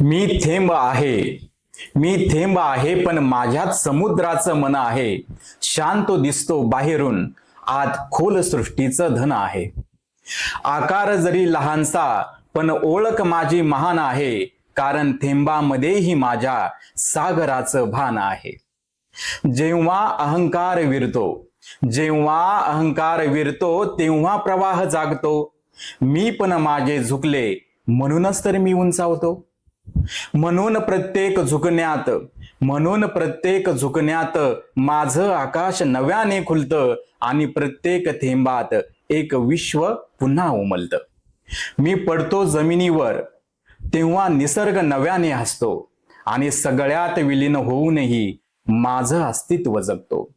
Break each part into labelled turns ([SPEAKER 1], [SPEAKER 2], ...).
[SPEAKER 1] मी थेंब आहे. मी थेंब आहे पण माझ्यात समुद्राचं मन आहे. शांत दिसतो बाहेरून. आत खोल सृष्टीचं धन आहे. आकार जरी लहानसा पण ओळख माझी महान आहे. कारण थेंबामध्येही माझ्या सागराचं भान आहे. जेव्हा अहंकार विरतो जेव्हा अहंकार विरतो तेव्हा प्रवाह जागतो. मी पण माझे झुकले म्हणूनच तर मी उंचावतो. म्हणून प्रत्येक झुकण्यात म्हणून प्रत्येक झुकण्यात माझं आकाश नव्याने खुलतं आणि प्रत्येक थेंबात एक विश्व पुन्हा उमलतं. मी पडतो जमिनीवर तेव्हा निसर्ग नव्याने हसतो आणि सगळ्यात विलीन होऊनही माझं अस्तित्व जगतो.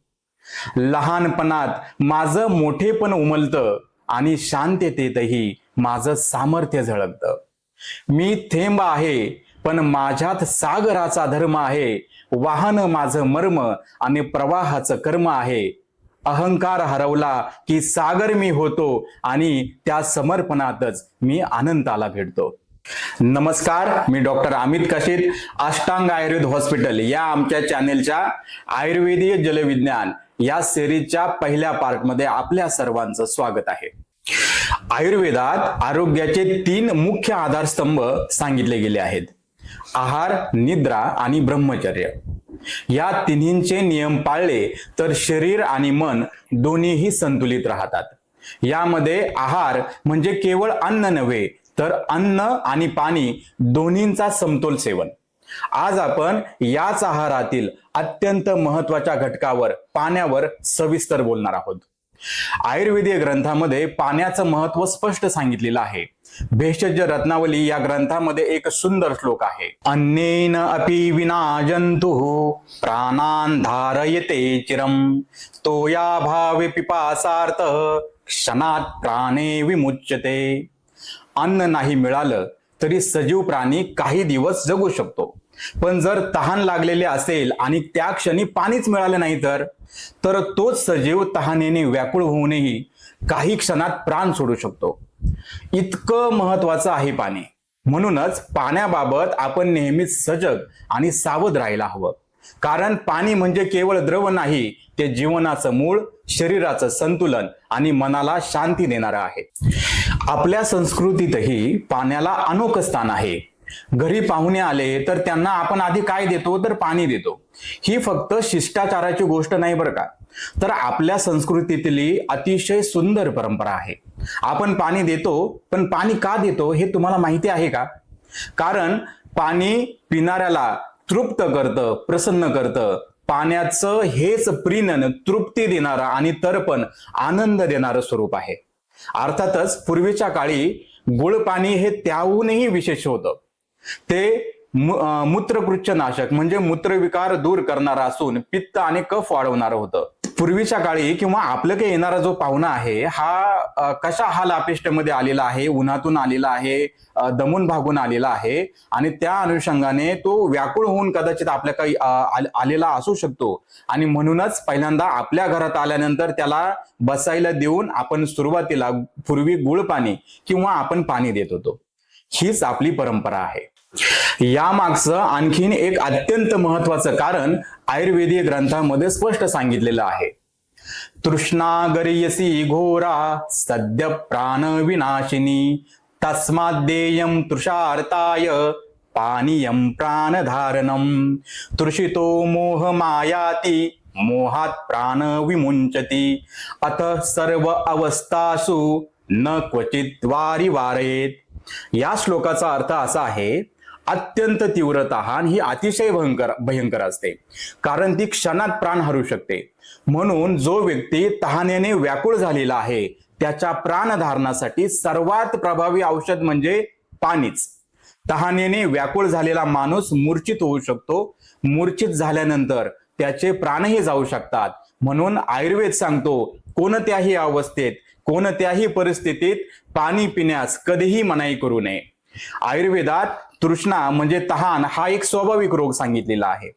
[SPEAKER 1] लहानपणात माझं मोठेपण उमलतं आणि शांततेतही माझं सामर्थ्य झळकतं. मी थेंब आहे पण माझ्यात सागराचा धर्म आहे. वाहन माझं मर्म आणि प्रवाहाचं कर्म आहे. अहंकार हरवला की सागर मी होतो आणि त्या समर्पणातच मी आनंदाला भेटतो. नमस्कार मी डॉक्टर अमित कशित अष्टांग आयुर्वेद हॉस्पिटल या आमच्या चॅनेलच्या आयुर्वेदीय जलविज्ञान या सिरीजच्या पहिल्या पार्टमध्ये आपल्या सर्वांचं स्वागत आहे. आयुर्वेदात आरोग्याचे तीन मुख्य आधारस्तंभ सांगितले गेले आहेत. आहार निद्रा आणि ब्रह्मचर्य. या तिन्हींचे नियम पाळले तर शरीर आणि मन दोन्हीही संतुलित राहतात. यामध्ये आहार म्हणजे केवळ अन्न नव्हे तर अन्न आणि पाणी दोन्हींचा समतोल सेवन. आज आपण याच आहारातील अत्यंत महत्त्वाच्या घटकावर पाण्यावर सविस्तर बोलणार आहोत. आयुर्वेदीय ग्रंथामध्ये पाण्याचं महत्त्व स्पष्ट सांगितलेलं आहे. भेषज रत्नावली या ग्रंथामध्ये एक सुंदर श्लोक आहे. अन्नेन अपि विना जंतु प्राणान धारयते चिरम तो या भावे पिपासार्थ क्षणात प्राणे विमुच्यते. अन्न नाही मिळालं तरी सजीव प्राणी काही दिवस जगू शकतो. पण जर तहान लागलेले असेल आणि त्या क्षणी पाणीच मिळालं नाही तर तर तोच सजीव तहानेने व्याकुळ होऊनही काही क्षणात प्राण सोडू शकतो. इतकं महत्वाचं आहे पाणी. म्हणूनच पाण्याबाबत आपण नेहमीच सजग आणि सावध राहायला हवं. कारण पाणी म्हणजे केवळ द्रव नाही ते जीवनाचं मूळ शरीराचं संतुलन आणि मनाला शांती देणारं आहे. आपल्या संस्कृतीतही पाण्याला अनोखं स्थान आहे. घरी पाहुणे आले तर त्यांना आपण आधी काय देतो? तर पाणी देतो. ही फक्त शिष्टाचाराची गोष्ट नाही बरं का? तर आपल्या संस्कृतीतली अतिशय सुंदर परंपरा आहे. आपण पाणी देतो पण पाणी का देतो हे तुम्हाला माहिती आहे का? कारण पाणी पिणाऱ्याला तृप्त करतं प्रसन्न करतं. पाण्याचं हेच प्रिनन तृप्ती देणारं आणि तर्पण आनंद देणारं स्वरूप आहे. अर्थातच पूर्वीच्या काळी गुळ पाणी हे त्याहूनही विशेष होतं. ते मूत्रकृच्छ नाशक म्हणजे मूत्रविकार दूर करणार असून पित्त आणि कफ वाढवणारं होतं. पूर्वीच्या काळी किंवा आपलं काही येणारा जो पाहुणा आहे हा कशा हाल अपेष्टेमध्ये आलेला आहे उन्हातून आलेला आहे दमून भागून आलेला आहे आणि त्या अनुषंगाने तो व्याकुळ होऊन कदाचित आपल्या काही आलेला असू शकतो. आणि म्हणूनच पहिल्यांदा आपल्या घरात आल्यानंतर त्याला बसायला देऊन आपण सुरुवातीला पूर्वी गुळ पाणी किंवा आपण पाणी देत होतो. हीच आपली परंपरा आहे. यामागचं आणखीन एक अत्यंत महत्वाचं कारण आयुर्वेदीय ग्रंथामध्ये स्पष्ट सांगितलेलं आहे. तृष्णागरियसी घोरा सद्य प्राण विनाशिनी तस्माद्देयम तृषार्ताय पानियम प्राणधारणम। तृषितो मोह मायाती मोहात प्राण विमुंचती अथ सर्व अवस्थासु न क्वचित वारी वारेत या श्लोकाचा अर्थ असा आहे अत्यंत तीव्र तहान ही अतिशय भयंकर भयंकर असते. कारण ती क्षणात प्राण हरू शकते. म्हणून जो व्यक्ती तहानेने व्याकुळ झालेला आहे त्याच्या प्राणधारणासाठी सर्वात प्रभावी औषध म्हणजे पाणीच. तहानेने व्याकुळ झालेला माणूस मूर्छित होऊ शकतो. मूर्छित झाल्यानंतर त्याचे प्राणही जाऊ शकतात. म्हणून आयुर्वेद सांगतो कोणत्याही अवस्थेत कोणत्याही परिस्थितीत पाणी पिण्यास कधीही मनाई करू नये. आयुर्वेदात तृष्णा म्हणजे तहान हा एक स्वाभाविक रोग सांगितलेला आहे.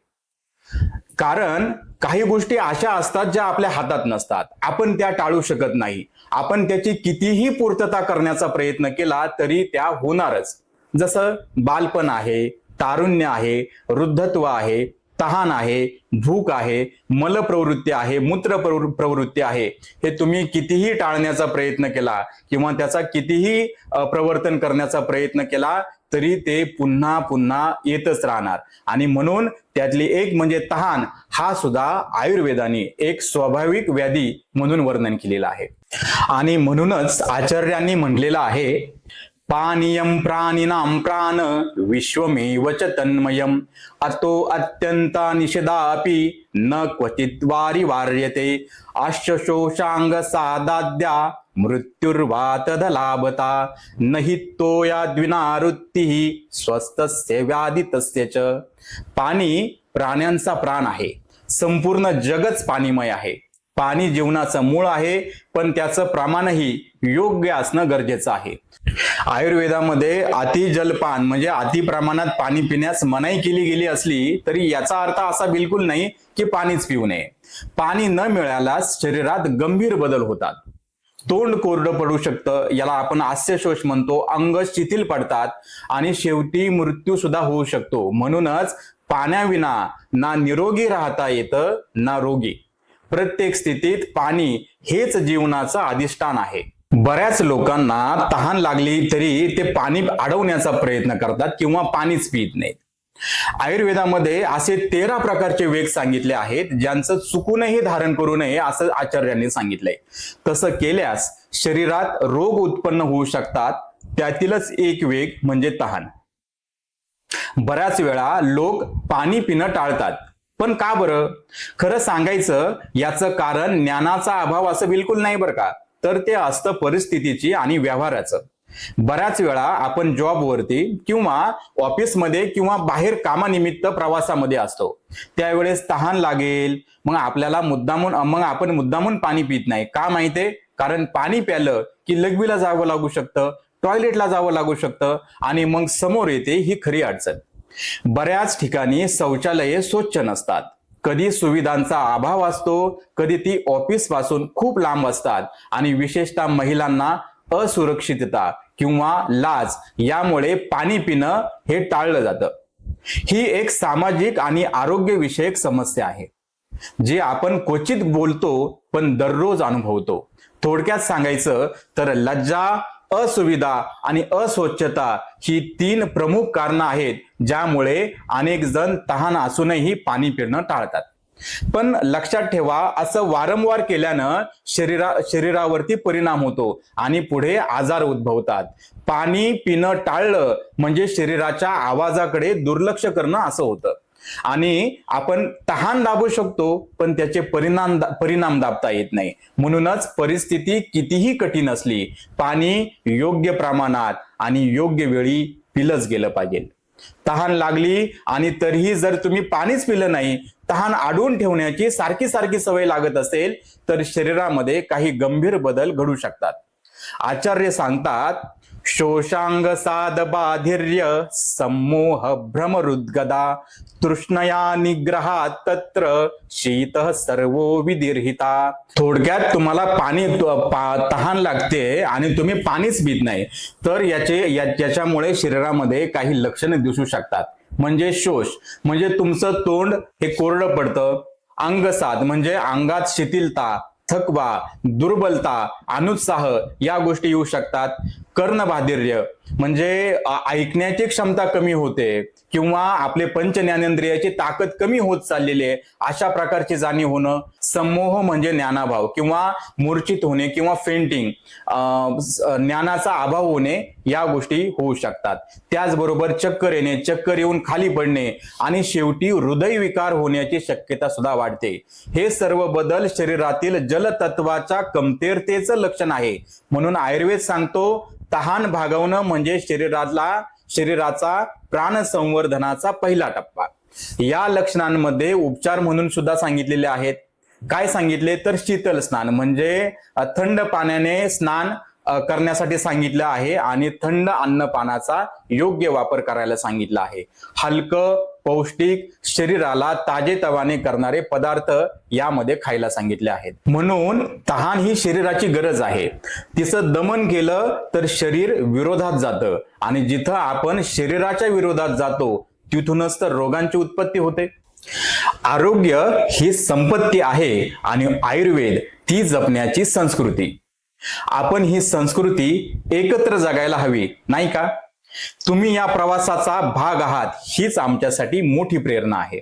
[SPEAKER 1] कारण काही गोष्टी अशा असतात ज्या आपल्या हातात नसतात. आपण त्या टाळू शकत नाही. आपण त्याची कितीही पूर्तता करण्याचा प्रयत्न केला तरी त्या होणारच. जसं बालपण आहे तारुण्य आहे वृद्धत्व आहे तहान आहे भूक आहे मल प्रवृत्ती आहे मूत्र प्रवृत्ती आहे हे तुम्ही कितीही टाळण्याचा प्रयत्न केला किंवा त्याचा कितीही प्रवर्तन करण्याचा प्रयत्न केला तरी ते पुन्हा पुन्हा येतच राहणार. आणि म्हणून त्यातली एक म्हणजे तहान हा सुद्धा आयुर्वेदाने एक स्वाभाविक व्याधी म्हणून वर्णन केलेला आहे. आणि म्हणूनच आचार्यांनी म्हटलेलं आहे पानियम प्राणिनाम प्राण विश्वमेव च तन्मयम। अतो अत्यंता निषेधापि न क्वचित वारी वार्यते आश्चशोषांग सादाद्या मृत्युर्वा तदलाभता नहि तोया द्विनावृत्ती स्वस्तस्य व्याधितस्य च। पाणी प्राण्यांचा प्राण आहे। संपूर्ण जगच पाणीमय आहे। पाणी जीवनाचं मूळ आहे पण त्याचं प्रमाणही योग्य असणं गरजेचं आहे. आयुर्वेदामध्ये अति जलपान म्हणजे अति प्रमाणात पाणी पिण्यास मनाई केली गेली असली तरी याचा अर्थ असा बिलकुल नाही की पाणीच पिऊ नये. पाणी न मिळाल्यास शरीरात गंभीर बदल होतात. तोंड कोरडं पडू शकतं याला आपण हास्यशोष म्हणतो अंग शिथिल पडतात आणि शेवटी मृत्यू सुद्धा होऊ शकतो. म्हणूनच पाण्याविना ना निरोगी राहता येतं ना रोगी. प्रत्येक स्थितीत पाणी हेच जीवनाचं अधिष्ठान आहे. बऱ्याच लोकांना तहान लागली तरी ते पाणी अडवण्याचा प्रयत्न करतात किंवा पाणीच पित नाहीत. आयुर्वेदामध्ये असे तेरा प्रकारचे वेग सांगितले आहेत ज्यांचं चुकूनही धारण करू नये असं आचार्यांनी सांगितलंय. तसं केल्यास शरीरात रोग उत्पन्न होऊ शकतात त्यातीलच एक वेग म्हणजे तहान. बऱ्याच वेळा लोक पाणी पिणं टाळतात पण का बरं? खरं सांगायचं याचं कारण ज्ञानाचा अभाव असं बिलकुल नाही बरं का. तर ते असतं परिस्थितीची आणि व्यवहाराचं. बऱ्याच वेळा आपण जॉबवरती किंवा ऑफिसमध्ये किंवा बाहेर कामानिमित्त प्रवासामध्ये असतो. त्यावेळेस तहान लागेल. मग आपल्याला मुद्दामून मग आपण मुद्दामून पाणी पित नाही. का माहितीये कारण पाणी प्यालं की लघवीला जावं लागू शकतं टॉयलेटला जावं लागू शकतं आणि मग समोर येते ही खरी अडचण. बऱ्याच ठिकाणी शौचालये स्वच्छ नसतात. कधी सुविधांचा अभाव असतो कधी ती ऑफिसपासून खूप लांब असतात आणि विशेषतः महिलांना असुरक्षितता किंवा लाज यामुळे पाणी पिणं हे टाळलं जातं. ही एक सामाजिक आणि आरोग्यविषयक समस्या आहे. जे आपण क्वचित बोलतो पण दररोज अनुभवतो. थोडक्यात सांगायचं तर लज्जा असुविधा आणि अस्वच्छता ही तीन प्रमुख कारणं आहेत ज्यामुळे अनेक जण तहान असूनही पाणी पिणं टाळतात. पण लक्षात ठेवा असं वारंवार केल्यानं शरीरा शरीरावरती परिणाम होतो आणि पुढे आजार उद्भवतात. पाणी पिणं टाळलं म्हणजे शरीराच्या आवाजाकडे दुर्लक्ष करणं असं होतं. आणि आपण तहान दाबू शकतो पण त्याचे परिणाम परिणाम दाबता येत नाही. म्हणूनच परिस्थिती कितीही कठीण असली पाणी योग्य प्रमाणात आणि योग्य वेळी पिलंच गेलं पाहिजे. तहान लागली आणि तरीही जर तुम्ही पाणीच पिलं नाही तहान अडवून ठेवण्याची सारखी सारखी सवय लागत असेल तर शरीरामध्ये काही गंभीर बदल घडू शकतात. आचार्य सांगतात शोषांग साध बाधिर्य सम्मोह भ्रमरुद्गदा तृष्णया निग्रहात तत्र शीत सर्व विदीर्हिता. थोडक्यात तुम्हाला पाणी पा- तहान लागते आणि तुम्ही पाणीच पित नाही. तर याचे या- याच्यामुळे शरीरामध्ये काही लक्षणे दिसू शकतात. म्हणजे शोष. म्हणजे तुमचं तोंड हे कोरडं पडतं. अंगसाद म्हणजे अंगात शिथिलता. थकवा दुर्बलता अनुत्साह या गोष्टी येऊ शकतात. कर्णबाधिर्य म्हणजे ऐकण्याची क्षमता कमी होते किंवा आपले पंच ज्ञानेंद्रियाची ताकद कमी होत चाललेली आहे अशा प्रकारची जाणीव होणं समोह म्हणजे ज्ञानाभाव किंवा मूर्छित होणे किंवा फेंटिंग ज्ञानाचा अभाव होणे या गोष्टी होऊ शकतात. त्याचबरोबर चक्कर येणे चक्कर येऊन खाली पडणे आणि शेवटी हृदयविकार होण्याची शक्यता सुद्धा वाढते. हे सर्व बदल शरीरातील जलतत्वाच्या कमतरतेचं लक्षण आहे. म्हणून आयुर्वेद सांगतो तहान भागवणं म्हणजे शरीरातला शरीराचा प्राण संवर्धनाचा पहिला टप्पा. या लक्षणांमध्ये उपचार म्हणून सुद्धा सांगितलेले आहेत. काय सांगितले? तर शीतल स्नान म्हणजे थंड पाण्याने स्नान करण्यासाठी सांगितलं आहे आणि थंड अन्नपानाचा योग्य वापर करायला सांगितलं आहे. हलकं पौष्टिक शरीराला ताजेतवाने करणारे पदार्थ यामध्ये खायला सांगितले आहेत. म्हणून तहान ही शरीराची गरज आहे. तिचं दमन केलं तर शरीर विरोधात जातं. आणि जिथं आपण शरीराच्या विरोधात जातो तिथूनच तर रोगांची उत्पत्ती होते. आरोग्य ही संपत्ती आहे आणि आयुर्वेद ती जपण्याची संस्कृती. आपण ही संस्कृती एकत्र जगायला हवी नाही का? तुम्ही या प्रवासाचा भाग आहात हीच आमच्यासाठी मोठी प्रेरणा आहे.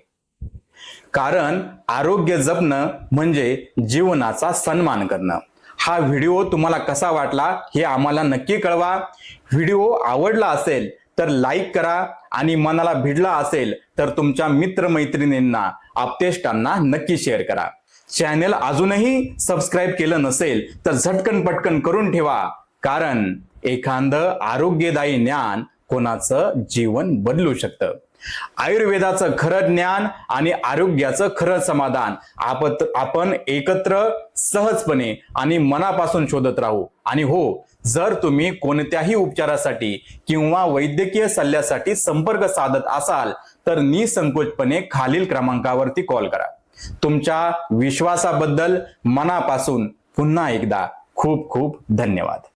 [SPEAKER 1] कारण आरोग्य जपणं म्हणजे जीवनाचा सन्मान करणं. हा व्हिडिओ तुम्हाला कसा वाटला हे आम्हाला नक्की कळवा. व्हिडिओ आवडला असेल तर लाईक करा आणि मनाला भिडला असेल तर तुमच्या मित्रमैत्रिणींना आपतेष्टांना नक्की शेअर करा. चॅनेल अजूनही सबस्क्राईब केलं नसेल तर झटकन पटकन करून ठेवा. कारण एखादं आरोग्यदायी ज्ञान कोणाचं जीवन बदलू शकतं? आयुर्वेदाचं खरं ज्ञान आणि आरोग्याचं खरं समाधान आपत आपण एकत्र सहजपणे आणि मनापासून शोधत राहू. आणि हो जर तुम्ही कोणत्याही उपचारासाठी किंवा वैद्यकीय सल्ल्यासाठी संपर्क साधत असाल तर निसंकोचपणे खालील क्रमांकावरती कॉल करा. तुमच्या विश्वासाबद्दल मनापासून पुन्हा एकदा खूप खूप धन्यवाद.